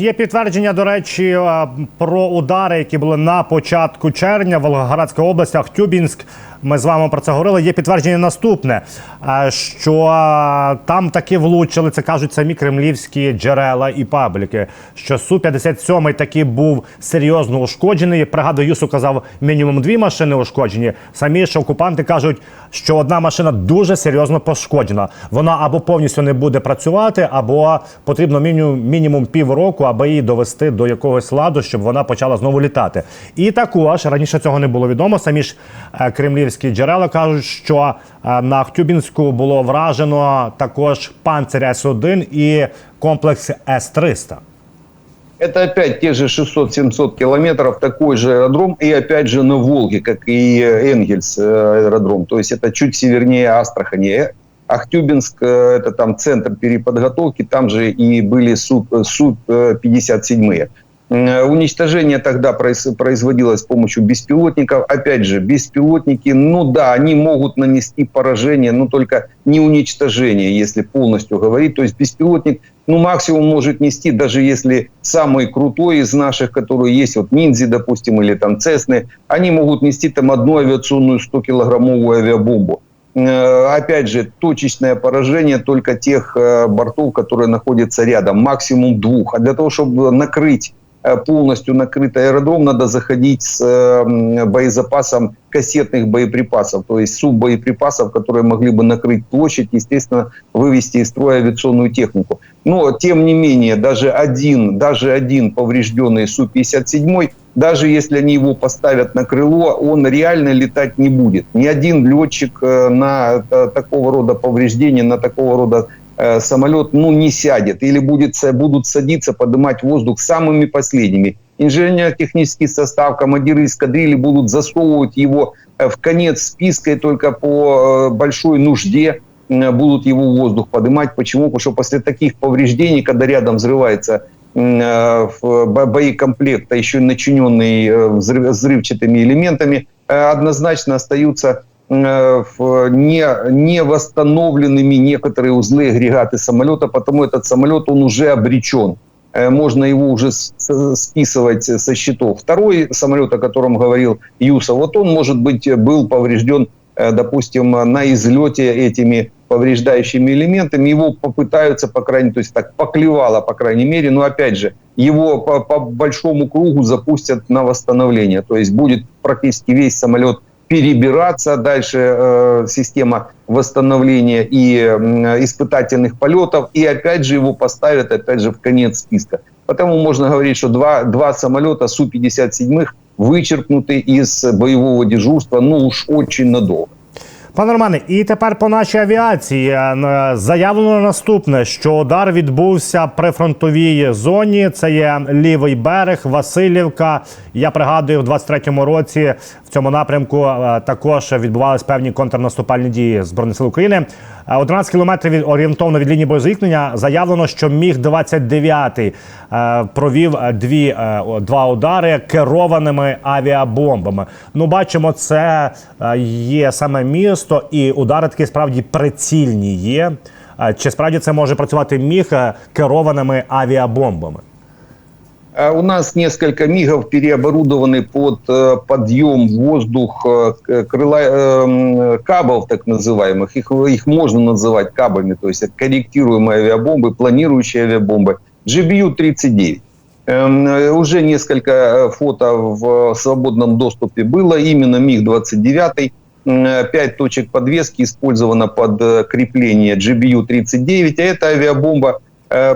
Є підтвердження, до речі, е, про удари, які були на початку червня в Волгоградській області, Ахтюбінськ. Ми з вами про це говорили. Є підтвердження наступне, е, що е, там таки влучили, це кажуть самі кремлівські джерела і пабліки. Що су 57 таки був серйозно ушкоджений. Пригадую, Юсу казав, мінімум дві машини ушкоджені. Самі ж окупанти кажуть, що одна машина дуже серйозно пошкоджена. Вона або повністю не буде працювати, або потрібно мінімум півроку, аби її довести до якогось ладу, щоб вона почала знову літати. І також раніше цього не було відомо. Самі ж е, кремлівські джерела кажуть, що е, на Ахтюбінську було вражено також панцирь С-1 і комплекс С-300. Это опять те же 600-700 километров, такой же аэродром, и опять же на Волге, как и Энгельс э, аэродром. То есть это чуть севернее Астрахани. Э, Ахтюбинск, э, это там центр переподготовки, там же и были Су-57. Уничтожение тогда производилось с помощью беспилотников. Опять же, беспилотники, ну да, они могут нанести поражение, но только не уничтожение, если полностью говорить. То есть беспилотник, ну максимум может нести, даже если самый крутой из наших, которые есть, вот ниндзи, допустим, или там цесны, они могут нести там одну авиационную 100-килограммовую авиабомбу. Э, Опять же, точечное поражение только тех э, бортов, которые находятся рядом, максимум двух. А для того, чтобы накрыть э, полностью накрытый аэродром, надо заходить с э, м, боезапасом кассетных боеприпасов, то есть суббоеприпасов, которые могли бы накрыть площадь, естественно, вывести из строя авиационную технику. Но, тем не менее, даже один, даже один поврежденный Су-57, даже если они его поставят на крыло, он реально летать не будет. Ни один летчик э, на э, такого рода повреждения, на такого рода э, самолет ну, не сядет или будет, будут садиться, поднимать воздух самыми последними. Инженерно-технический состав, командиры эскадрильи будут засовывать его в конец списка и только по большой нужде будут его в воздух поднимать. Почему? Потому что после таких повреждений, когда рядом взрывается э, в- бо- боекомплект, а еще начиненный э, взрыв- взрывчатыми элементами, э, однозначно остаются не, не восстановленными некоторые узлы агрегаты самолета, потому этот самолет, он уже обречен. Можно его уже списывать со счетов. Второй самолет, о котором говорил Юса, вот он, может быть, был поврежден, допустим, на излете этими повреждающими элементами. Его попытаются, по крайней то есть так поклевало, по крайней мере, но опять же, его по, по большому кругу запустят на восстановление. То есть будет практически весь самолет перебираться. Дальше э, система восстановления и м, испытательных полетов. И опять же его поставят, опять же, в конец списка. Потому можно говорить, что два, два самолета Су-57 вычеркнуты из боевого дежурства, ну уж очень надолго. Пане Романе, і тепер по нашій авіації Е, заявлено наступне, що удар відбувся при фронтовій зоні. Це є лівий берег, Васильівка. Я пригадую, в 23-му році в цьому напрямку е, також відбувались певні контрнаступальні дії Збройних сил України. Е, 11 кілометрів орієнтовно від лінії боєзіткнення заявлено, що міг 29 е, провів е, дві е, два удари керованими авіабомбами. Ну, бачимо, це є саме місто, і удари такі справді прицільні є. Чи справді це може працювати міг керованими авіабомбами? А У нас несколько мигов переоборудованы под э, подъем воздух э, к- крыла, э, кабов, так называемых. Их, их можно называть кабами, то есть корректируемые авиабомбы, планирующие авиабомбы. GBU-39. Эм, э, Уже несколько э, фото в свободном доступе было. Именно МиГ-29. М, Пять точек подвески использовано под э, крепление GBU-39. А это авиабомба э,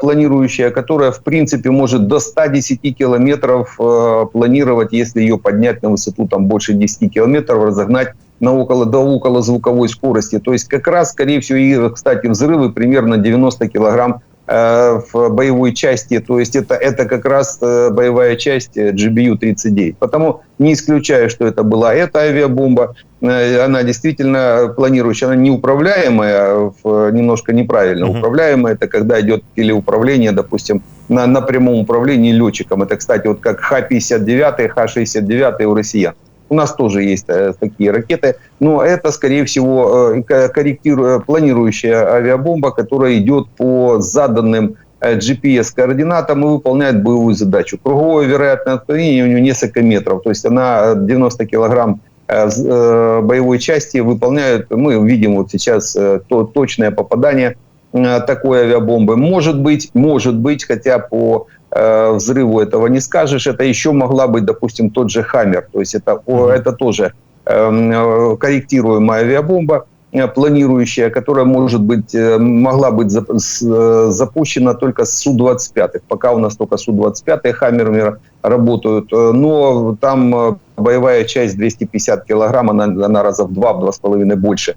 планирующая, которая, в принципе, может до 110 километров э, планировать, если ее поднять на высоту там больше 10 километров, разогнать на около, до околозвуковой скорости. То есть как раз, скорее всего, и, кстати, взрывы примерно 90 килограмм э, в боевой части. То есть это, это как раз э, боевая часть э, GBU-39. Потому не исключаю, что это была эта авиабомба. Э, Она действительно планирующая, она неуправляемая, немножко неправильно управляемая. Это когда идет телеуправление, допустим, на, на прямом управлении летчиком. Это, кстати, вот как Х-59, Х-69 у россиян. У нас тоже есть э, такие ракеты, но это, скорее всего, э, ко- корректиру- планирующая авиабомба, которая идет по заданным э, э, GPS-координатам и выполняет боевую задачу. Круговое вероятное отклонение у него несколько метров, то есть она 90 килограмм э, э, боевой части выполняют, мы видим вот сейчас э, то, точное попадание э, такой авиабомбы. Может быть, может быть, хотя по э, взрыву этого не скажешь, это еще могла быть, допустим, тот же «Хаммер», то есть это, это тоже эм, э, корректируемая авиабомба, э, планирующая, которая может быть, могла быть запущена только с Су-25. Пока у нас только Су-25 «Хаммерами» работают, но там боевая часть 250 килограмм, она, она раза в два, в два с половиной больше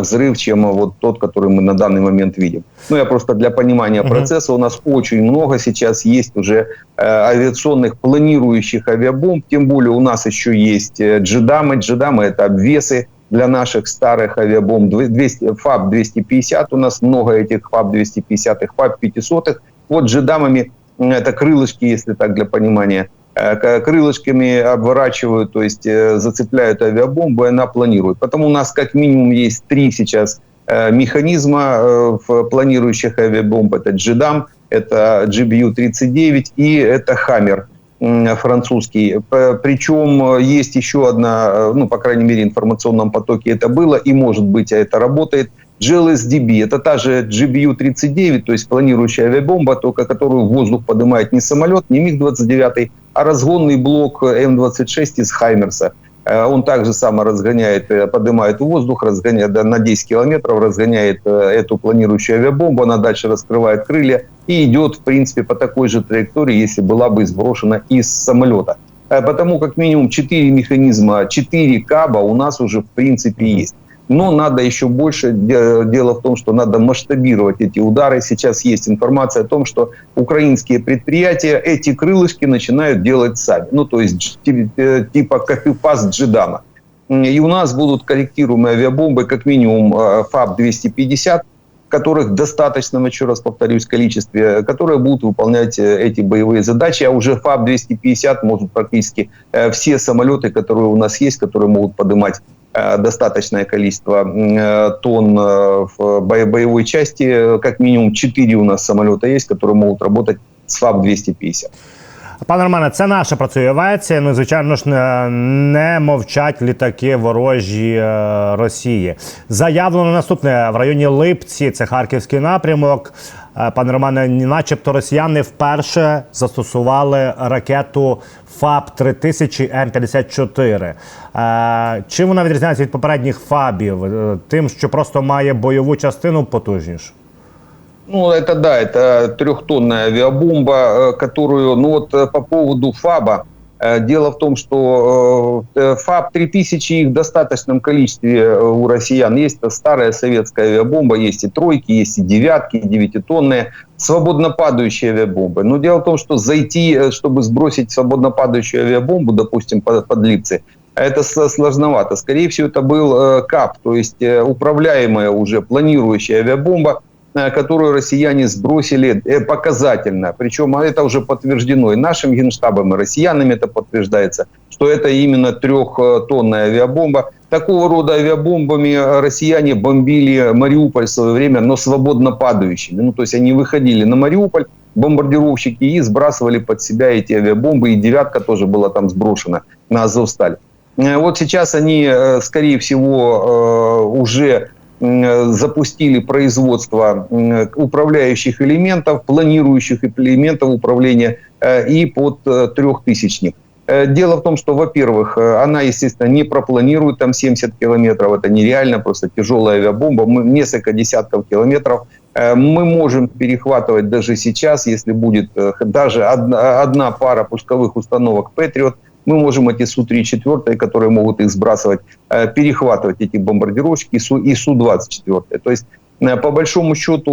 взрыв, чем вот тот, который мы на данный момент видим. Ну, я просто для понимания процесса, у нас очень много сейчас есть уже э, авиационных планирующих авиабомб, тем более у нас еще есть э, джедамы. Джедамы – это обвесы для наших старых авиабомб. Дв- 200, ФАБ-250 у нас много этих ФАБ-250, ФАБ-500. Вот джедамами это крылышки, если так для понимания, э, крылышками обворачивают, то есть э, зацепляют авиабомбу, и она планирует. Потому у нас как минимум есть три сейчас э, механизма э, в планирующих авиабомб. Это JDAM, это GBU-39 и это м, французский. Причем э, есть еще одна, э, ну, по крайней мере, в информационном потоке это было, и может быть, а это работает. GLSDB – это та же GBU-39, то есть планирующая авиабомба, только которую в воздух поднимает не самолет, не МиГ-29, а разгонный блок М-26 из Хаймерса. Э, Он также само разгоняет, э, поднимает воздух, разгоняет на 10 километров, разгоняет э, эту планирующую авиабомбу, она дальше раскрывает крылья и идет, в принципе, по такой же траектории, если была бы сброшена из самолета. Потому как минимум 4 механизма, 4 каба у нас уже, в принципе, есть. Но надо еще больше. Де- Дело в том, что надо масштабировать эти удары. Сейчас есть информация о том, что украинские предприятия эти крылышки начинают делать сами. Ну, то есть э, типа копипаст джедама. М, И у нас будут корректируемые авиабомбы, как минимум э, ФАБ-250, которых достаточно, еще раз повторюсь, количестве, которые будут выполнять э, эти боевые задачи. А уже ФАБ-250 может практически все самолеты, которые у нас есть, которые могут поднимать достаточное количество м, э, тонн э, в бо- боевой части. Э, Как минимум 4 у нас самолета есть, которые могут работать с ФАБ-250. Пане Романе, це наша працює авіація. Ну, і, звичайно ж, не, не мовчать літаки ворожі е, Росії. Заявлено наступне в районі Липці, це харківський напрямок. Е, Пане Романе, начебто росіяни вперше застосували ракету ФАБ 3000 М54. Е, Чим вона відрізняється від попередніх ФАБів? Е, Тим, що просто має бойову частину потужнішу. Ну, это да, это трехтонная авиабомба, э, которую, ну вот э, по поводу ФАБа, э, дело в том, что э, ФАБ 3000 их в достаточном количестве э, у россиян. Есть старая советская авиабомба, есть и тройки, есть и девятки, и девятитонные, свободно падающие авиабомбы. Но дело в том, что зайти, э, чтобы сбросить свободно падающую авиабомбу, допустим, под, под Липцы, это сложновато. Скорее всего, это был э, КАП, то есть э, управляемая уже планирующая авиабомба, э, которую россияне сбросили э, показательно. Причем это уже подтверждено и нашим генштабом, и россиянами это подтверждается, что это именно трехтонная авиабомба. Такого рода авиабомбами э, россияне бомбили Мариуполь в свое время, но свободно падающими. Ну, то есть они выходили на Мариуполь, бомбардировщики, и сбрасывали под себя эти авиабомбы. И «девятка» тоже была там сброшена на Азовсталь. Э, Вот сейчас они, э, скорее всего, э, уже запустили производство м, управляющих элементов, планирующих элементов управления э, и под э, трехтысячник. Э, Дело в том, что, во-первых, э, она, естественно, не пропланирует там 70 километров, это нереально, просто тяжелая авиабомба, мы несколько десятков километров. Э, Мы можем перехватывать даже сейчас, если будет э, даже одна, одна пара пусковых установок «Патриот», мы можем эти Су-34, которые могут их сбрасывать, э, перехватывать эти бомбардировщики и Су- и Су-24. То есть, э, по большому счету,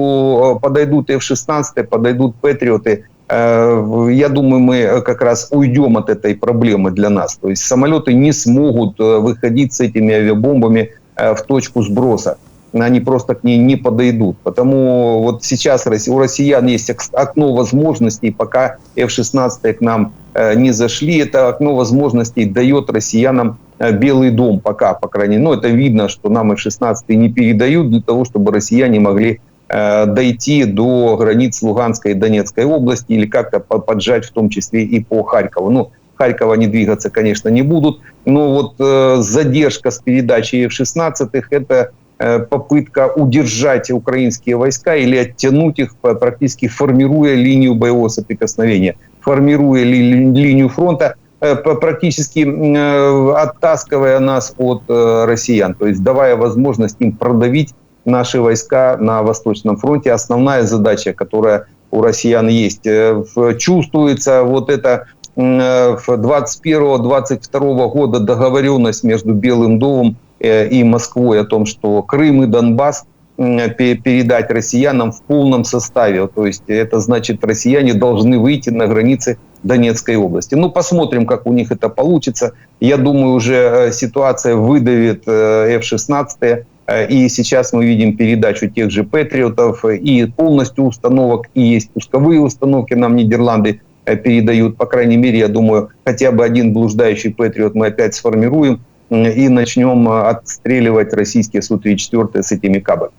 э, подойдут F-16, подойдут Патриоты. Я думаю, мы как раз уйдем от этой проблемы для нас. То есть самолеты не смогут выходить с этими авиабомбами в точку сброса. Они просто к ней не подойдут. Потому вот сейчас у россиян есть ок- окно возможностей, пока F-16 к нам э, не зашли. Это окно возможностей дает россиянам э, Белый дом пока, по крайней мере. Ну, это видно, что нам F-16 не передают для того, чтобы россияне могли э, дойти до границ Луганской и Донецкой области или как-то по- поджать в том числе и по Харькову. Ну, Харькова они двигаться, конечно, не будут, но вот э, задержка с передачей F-16 это попытка удержать украинские войска или оттянуть их, практически формируя линию боевого соприкосновения, формируя ли- ли- линию фронта, э, практически э, оттаскивая нас от э, россиян, то есть давая возможность им продавить наши войска на Восточном фронте. Основная задача, которая у россиян есть. Э, Чувствуется вот это м, э, в 21-22 года договоренность между Белым домом э, и Москвой о том, что Крым и Донбасс передать россиянам в полном составе. То есть это значит, россияне должны выйти на границы Донецкой области. Ну, посмотрим, как у них это получится. Я думаю, уже э, ситуация выдавит э, F-16, э, и сейчас мы видим передачу тех же Патриотов, э, и полностью установок, и есть пусковые установки нам Нидерланды э, передают. По крайней мере, я думаю, хотя бы один блуждающий Патриот мы опять сформируем и начнем э, отстреливать российские Су-34 с этими кабами.